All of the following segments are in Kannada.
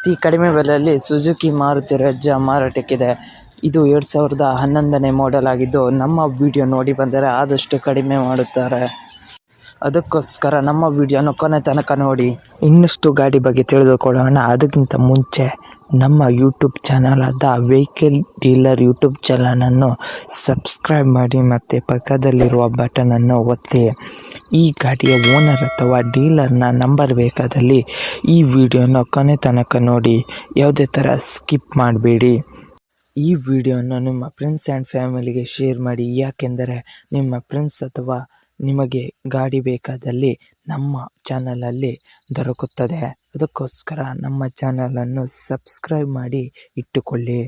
ಅತಿ ಕಡಿಮೆ ಬೆಲೆಯಲ್ಲಿ ಸುಜುಕಿ ಮಾರುತಿ ರಜ್ಜಾ ಮಾರಾಟಕ್ಕಿದೆ. ಇದು ಎರಡು ಸಾವಿರದ ಹನ್ನೊಂದನೇ ಮಾಡೆಲ್ ಆಗಿದ್ದು, ನಮ್ಮ ವಿಡಿಯೋ ನೋಡಿ ಬಂದರೆ ಆದಷ್ಟು ಕಡಿಮೆ ಮಾಡುತ್ತಾರೆ. ಅದಕ್ಕೋಸ್ಕರ ನಮ್ಮ ವಿಡಿಯೋನ ಕೊನೆ ತನಕ ನೋಡಿ, ಇನ್ನಷ್ಟು ಗಾಡಿ ಬಗ್ಗೆ ತಿಳಿದುಕೊಳ್ಳೋಣ. ಅದಕ್ಕಿಂತ ಮುಂಚೆ, ನಮ್ಮ ಯೂಟ್ಯೂಬ್ ಚಾನಲಾದ ವೆಹಿಕಲ್ ಡೀಲರ್ ಯೂಟ್ಯೂಬ್ ಚಾನಲನ್ನು ಸಬ್ಸ್ಕ್ರೈಬ್ ಮಾಡಿ ಮತ್ತು ಪಕ್ಕದಲ್ಲಿರುವ ಬಟನನ್ನು ಒತ್ತಿ. ಈ ಗಾಡಿಯ ಓನರ್ ಅಥವಾ ಡೀಲರ್ನ ನಂಬರ್ ಬೇಕಾದಲ್ಲಿ ಈ ವಿಡಿಯೋನ ಕೊನೆ ತನಕ ನೋಡಿ. ಯಾವುದೇ ಥರ ಸ್ಕಿಪ್ ಮಾಡಬೇಡಿ. ಈ ವಿಡಿಯೋನ ನಿಮ್ಮ ಫ್ರೆಂಡ್ಸ್ ಆ್ಯಂಡ್ ಫ್ಯಾಮಿಲಿಗೆ ಶೇರ್ ಮಾಡಿ. ಯಾಕೆಂದರೆ ನಿಮ್ಮ ಫ್ರೆಂಡ್ಸ್ ಅಥವಾ ನಿಮಗೆ ಗಾಡಿ ಬೇಕಾದಲ್ಲಿ ನಮ್ಮ ಚಾನಲಲ್ಲಿ ದೊರಕುತ್ತದೆ. ಅದಕ್ಕೋಸ್ಕರ ನಮ್ಮ ಚಾನಲನ್ನು ಸಬ್ಸ್ಕ್ರೈಬ್ ಮಾಡಿ ಇಟ್ಟುಕೊಳ್ಳಿ.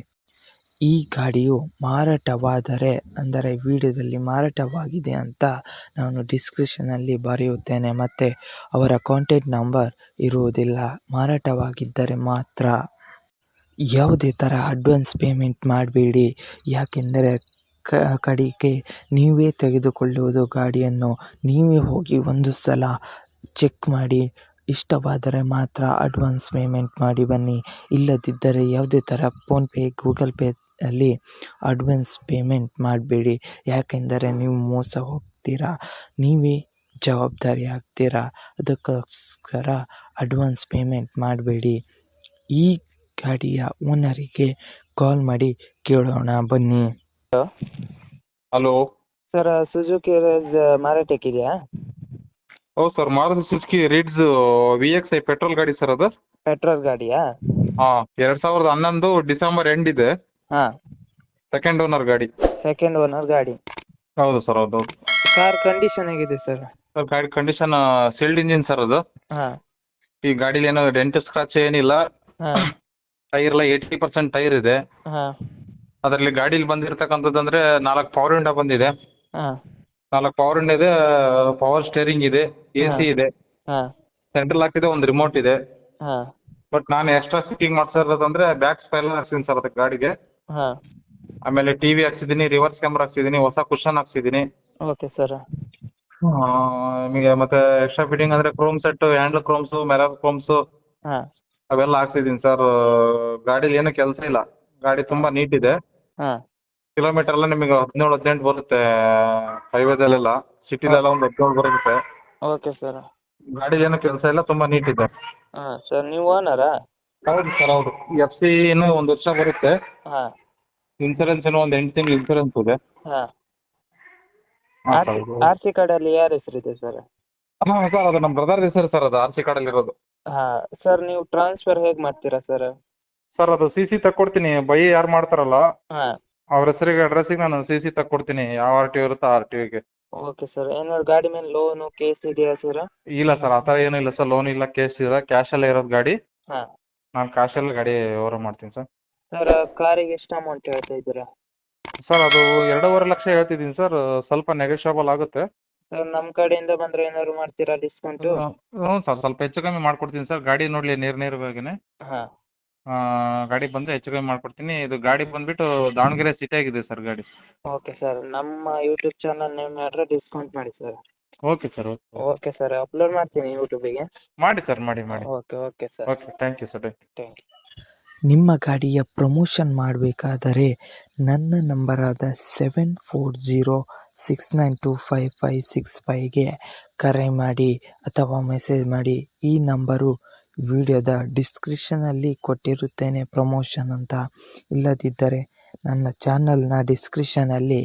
ಈ ಗಾಡಿಯು ಮಾರಾಟವಾದರೆ, ಅಂದರೆ ವಿಡಿಯೋದಲ್ಲಿ ಮಾರಾಟವಾಗಿದೆ ಅಂತ ನಾನು ಡಿಸ್ಕ್ರಿಪ್ಷನಲ್ಲಿ ಬರೆಯುತ್ತೇನೆ. ಮತ್ತು ಅವರ ಕಾಂಟ್ಯಾಕ್ಟ್ ನಂಬರ್ ಇರುವುದಿಲ್ಲ. ಮಾರಾಟವಾಗಿದ್ದರೆ ಮಾತ್ರ ಯಾವುದೇ ಥರ ಅಡ್ವಾನ್ಸ್ ಪೇಮೆಂಟ್ ಮಾಡಬೇಡಿ. ಯಾಕೆಂದರೆ ಕಡೆಗೆ ನೀವೇ ತೆಗೆದುಕೊಳ್ಳುವುದು ಗಾಡಿಯನ್ನು. ನೀವೇ ಹೋಗಿ ಒಂದು ಸಲ ಚೆಕ್ ಮಾಡಿ. ಇಷ್ಟವಾದರೆ ಮಾತ್ರ ಅಡ್ವಾನ್ಸ್ ಪೇಮೆಂಟ್ ಮಾಡಿ ಬನ್ನಿ. ಇಲ್ಲದಿದ್ದರೆ ಯಾವುದೇ ಥರ ಫೋನ್ಪೇ ಗೂಗಲ್ ಪೇ ಅಲ್ಲಿ ಅಡ್ವಾನ್ಸ್ ಪೇಮೆಂಟ್ ಮಾಡಬೇಡಿ. ಯಾಕೆಂದರೆ ನೀವು ಮೋಸ ಹೋಗ್ತೀರಾ? ನೀವೇ ಜವಾಬ್ದಾರಿ ಆಗ್ತೀರಾ? ಅದಕ್ಕೋಸ್ಕರ ಅಡ್ವಾನ್ಸ್ ಪೇಮೆಂಟ್ ಮಾಡಬೇಡಿ. ಈ ಗಾಡಿಯ ಓನರಿಗೆ ಕಾಲ್ ಮಾಡಿ ಕೇಳೋಣ ಬನ್ನಿ. ಹಲೋ? ಸರ್ ಸುಜುಕಿ ಮಾರಾಟಕ್ಕೆ ಇದೆಯಾ? ಹೌದು sir Maruti Suzuki Ritz V X I petrol ಗಾಡಿ ಸರ್ ಅದು? ಪೆಟ್ರೋಲ್ ಗಾಡಿಯಾ? ಹಾಂ ಎರಡು ಸಾವಿರದ ಹನ್ನೊಂದು ಡಿಸೆಂಬರ್ ಎಂಡ್ ಇದೆ. ಹಾಂ. ಸೆಕೆಂಡ್ ಓನರ್ ಗಾಡಿ. ಸೆಕೆಂಡ್ ಓನರ್ ಗಾಡಿ. ಹೌದು ಸರ್ ಹೌದು ಹೌದು. ಕಾರ್ ಕಂಡೀಷನ್ ಹೇಗಿದೆ ಸರ್? ಸರ್ ಗಾಡಿ ಕಂಡೀಷನ್ ಸೀಲ್ಡ್ ಇಂಜಿನ್ ಸರ್ ಅದು. ಹಾಂ. ಈ ಗಾಡೀಲಿ ಏನೋ ಡೆಂಟ್ ಸ್ಕ್ರಾಚ್ ಏನಿಲ್ಲ. ಹಾಂ. ಟೈರ್ ಎಲ್ಲ ಏಯ್ಟಿ ಪರ್ಸೆಂಟ್ ಟೈರ್ ಇದೆ. ಹಾಂ. ಅದರಲ್ಲಿ ಗಾಡಿಲಿ ಬಂದಿರತಕ್ಕಂಥದ್ದು ಅಂದರೆ ನಾಲ್ಕು ಪವರ್ ವಿಂಡೋ ಬಂದಿದೆ. ಹಾಂ. ನಾಲ್ಕು ಪವರ್ ವಿಂಡೋ ಇದೆ ಪವರ್ ಸ್ಟೇರಿಂಗ್ ಇದೆ ಎ ಸಿ ಇದೆ. ಹಾಂ. ಸೆಂಟ್ರಲ್ ಹಾಕಿದೆ ಒಂದು ರಿಮೋಟ್ ಇದೆ. ಹಾಂ. ಬಟ್ ನಾನು ಎಕ್ಸ್ಟ್ರಾ ಸಿಟ್ಟಿಂಗ್ ಮಾಡ್ಸಿರೋದಂದರೆ ಬ್ಯಾಕ್ ಸ್ಪೈಲ್ ಹಾಕ್ಸಿದ್ದೀನಿ ಸರ್ ಅದಕ್ಕೆ ಗಾಡಿಗೆ. ಹಾಂ. ಆಮೇಲೆ ಟಿ ವಿ ಹಾಕ್ಸಿದ್ದೀನಿ ರಿವರ್ಸ್ ಕ್ಯಾಮ್ರಾ ಹಾಕ್ಸಿದ್ದೀನಿ ಹೊಸ ಕುಷನ್ ಹಾಕ್ಸಿದ್ದೀನಿ. ಓಕೆ ಸರ್ ನಿಮಗೆ ಮತ್ತೆ ಎಕ್ಸ್ಟ್ರಾ ಫಿಟ್ಟಿಂಗ್ ಅಂದ್ರೆ chrome set handle chromes mirror chromes ಹಾಂ. ಅವೆಲ್ಲ ಹಾಕ್ಸಿದ್ದೀನಿ ಸರ್ ಗಾಡಿಲಿ ಏನೂ ಕೆಲಸ ಇಲ್ಲ. ಗಾಡಿ ತುಂಬಾ ನೀಟ್ ಇದೆ. ಹಾಂ. ಕಿಲೋಮೀಟರ್ ಎಲ್ಲ ನಿಮಗೆ ಹದಿನೇಳು ಹದಿನೆಂಟು ಬರುತ್ತೆ ಹೈವೇದಲ್ಲೆಲ್ಲ ಸಿಟಿಲೆಲ್ಲ ಒಂದು ಹದಿನೇಳು ಬರುತ್ತೆ. ಓಕೆ ಸರ್ ಗಾಡಿ ಏನೂ ಕೆಲಸ ಇಲ್ಲ ತುಂಬ ನೀಟ್ ಇದೆ. ಹಾಂ ಸರ್ ನೀವು ಓನರಾ ಹೌದು ಸರ್ ಹೌದು. ಎಫ್ ಸಿ ಇನ್ನೂ ಒಂದು ವರ್ಷ ಬರುತ್ತೆ. ಹಾಂ. ಇನ್ಸೂರೆನ್ಸ್ ಏನೋ ಒಂದು ಎಂಟು ತಿಂಗಳು ಇನ್ಸೂರೆನ್ಸ್ ಇದೆ. ಹಾಂ. ಆರ್ ಆರ್ ಸಿ ಕಾರ್ಡಲ್ಲಿ ಯಾರ ಹೆಸರಿದೆ ಸರ್ ಹಾಂ ಸರ್ ಅದು ನಮ್ಮ ಬ್ರದರ್ ಹೆಸರು ಸರ್ ಅದು ಆರ್ ಸಿ ಕಾರ್ಡಲ್ಲಿರೋದು. ಹಾಂ ಸರ್ ನೀವು ಟ್ರಾನ್ಸ್ಫರ್ ಹೇಗೆ ಮಾಡ್ತೀರಾ ಸರ್ ಸರ್ ಅದು ಸಿ ಸಿ ತಕ್ಕೊಡ್ತೀನಿ. ಬೈ ಯಾರು ಮಾಡ್ತಾರಲ್ಲ ಹಾಂ. ಅವ್ರ ಹೆಸರಿಗೆ ಅಡ್ರೆಸ್ಸಿಗೆ ನಾನು ಸಿ ಸಿ ತಕ್ಕೊಡ್ತೀನಿ. ಯಾವ ಆರ್ ಟಿ ಒ ಇರುತ್ತೋ ಆ ಆರ್ ಟಿ ಒಗೆ ಓಕೆ ಸರ್ ಏನಾದ್ರು ಗಾಡಿ ಮೇಲೆ ಲೋನು ಕೇಸ್ ಇದೆಯಾ ಸರ್ ಇಲ್ಲ ಸರ್ ಆ ಥರ ಏನೂ ಇಲ್ಲ ಸರ್ ಲೋನ್ ಇಲ್ಲ ಕೇಸ್ ಇಲ್ಲ. ಕ್ಯಾಶಲ್ಲೇ ಇರೋದು ಗಾಡಿ. ಹಾಂ. ನಾನು ಕ್ಯಾಶಲ್ಲಿ ಗಾಡಿ ವ್ಯವಹಾರ ಮಾಡ್ತೀನಿ ಸರ್ ಸರ್ ಕಾರಿಗೆ ಎಷ್ಟು ಅಮೌಂಟ್ ಹೇಳ್ತಾ ಇದ್ದೀರಾ? ಸರ್ ಅದು ಎರಡೂವರೆ ಲಕ್ಷ ಹೇಳ್ತಿದ್ದೀನಿ ಸರ್ ಸ್ವಲ್ಪ ನೆಗೋಷಿಯಬಲ್ ಆಗುತ್ತೆ. ಸರ್ ನಮ್ಮ ಕಡೆಯಿಂದ ಬಂದರೆ ಏನಾದ್ರು ಮಾಡ್ತೀರಾ ಡಿಸ್ಕೌಂಟು ಹ್ಞೂ ಸರ್ ಸ್ವಲ್ಪ ಹೆಚ್ಚು ಕಮ್ಮಿ ಮಾಡ್ಕೊಡ್ತೀನಿ ಸರ್ ಗಾಡಿ ನೋಡಲಿ ನೀರು ನೀರು ಹಾಂ. ಗಾಡಿ ಬಂದರೆ ಹೆಚ್ಚು ಕಮ್ಮಿ ಮಾಡ್ಕೊಡ್ತೀನಿ. ಇದು ಗಾಡಿ ಬಂದುಬಿಟ್ಟು ದಾವಣಗೆರೆ ಸಿಟಿಯಾಗಿದೆ ಸರ್ ಗಾಡಿ. ಓಕೆ ಸರ್ ನಮ್ಮ ಯೂಟ್ಯೂಬ್ ಚಾನಲ್ ನೇಮ್ ಹೇಳಿದ್ರೆ ಡಿಸ್ಕೌಂಟ್ ಮಾಡಿ sir okay sir okay okay sir upload ಮಾಡ್ತೀನಿ ಯೂಟ್ಯೂಬಿಗೆ ಮಾಡಿ ಸರ್ ಮಾಡಿ ಮಾಡಿ. Okay okay sir okay thank you sir thank you ನಿಮ್ಮ ಗಾಡಿಯ ಪ್ರಮೋಷನ್ ಮಾಡಬೇಕಾದರೆ ನನ್ನ ನಂಬರಾದ seven four zero six nine two five five six ಫೈವ್ಗೆ ಕರೆ ಮಾಡಿ ಅಥವಾ ಮೆಸೇಜ್ ಮಾಡಿ ಈ ನಂಬರು ವಿಡಿಯೋದ ಡಿಸ್ಕ್ರಿಪ್ಷನಲ್ಲಿ ಕೊಟ್ಟಿರುತ್ತೇನೆ ಪ್ರಮೋಷನ್ ಅಂತ. ಇಲ್ಲದಿದ್ದರೆ ನನ್ನ ಚಾನಲ್ನ ಡಿಸ್ಕ್ರಿಪ್ಷನಲ್ಲಿ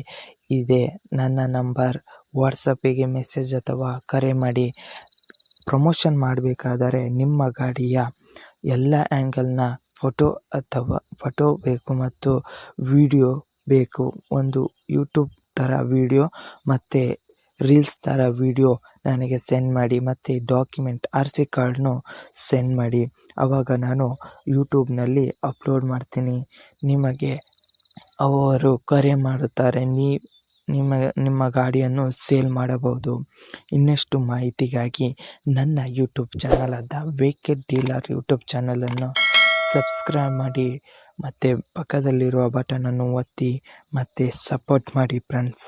ಇದೆ. ನನ್ನ ನಂಬರ್, ವಾಟ್ಸಪ್ಪಿಗೆ ಮೆಸೇಜ್ ಅಥವಾ ಕರೆ ಮಾಡಿ. ಪ್ರಮೋಷನ್ ಮಾಡಬೇಕಾದರೆ ನಿಮ್ಮ ಗಾಡಿಯ ಎಲ್ಲ ಆ್ಯಂಗಲ್ನ ಫೋಟೋ ಅಥವಾ ಫೋಟೋ ಬೇಕು ಮತ್ತು ವಿಡಿಯೋ ಬೇಕು. ಒಂದು ಯೂಟ್ಯೂಬ್ ಥರ ವಿಡಿಯೋ ಮತ್ತು ರೀಲ್ಸ್ ಥರ ವಿಡಿಯೋ ನನಗೆ ಸೆಂಡ್ ಮಾಡಿ ಮತ್ತು ಡಾಕ್ಯುಮೆಂಟ್ ಆರ್ ಸಿ ಕಾರ್ಡ್ನು ಸೆಂಡ್ ಮಾಡಿ. ಆವಾಗ ನಾನು ಯೂಟ್ಯೂಬ್ನಲ್ಲಿ ಅಪ್ಲೋಡ್ ಮಾಡ್ತೀನಿ. ನಿಮಗೆ ಅವರು ಕರೆ ಮಾಡುತ್ತಾರೆ. ನೀ, ನಿಮ್ಮ ನಿಮ್ಮ ಗಾಡಿಯನ್ನು ಸೇಲ್ ಮಾಡಬಹುದು. ಇನ್ನಷ್ಟು ಮಾಹಿತಿಗಾಗಿ ನನ್ನ ಯೂಟ್ಯೂಬ್ ಚಾನಲಾದ ವೆಹಿಕಲ್ ಡೀಲರ್ ಯೂಟ್ಯೂಬ್ ಚಾನಲನ್ನು ಸಬ್ಸ್ಕ್ರೈಬ್ ಮಾಡಿ. ಮತ್ತು ಪಕ್ಕದಲ್ಲಿರುವ ಬಟನನ್ನು ಒತ್ತಿ. ಮತ್ತು ಸಪೋರ್ಟ್ ಮಾಡಿ ಫ್ರೆಂಡ್ಸ್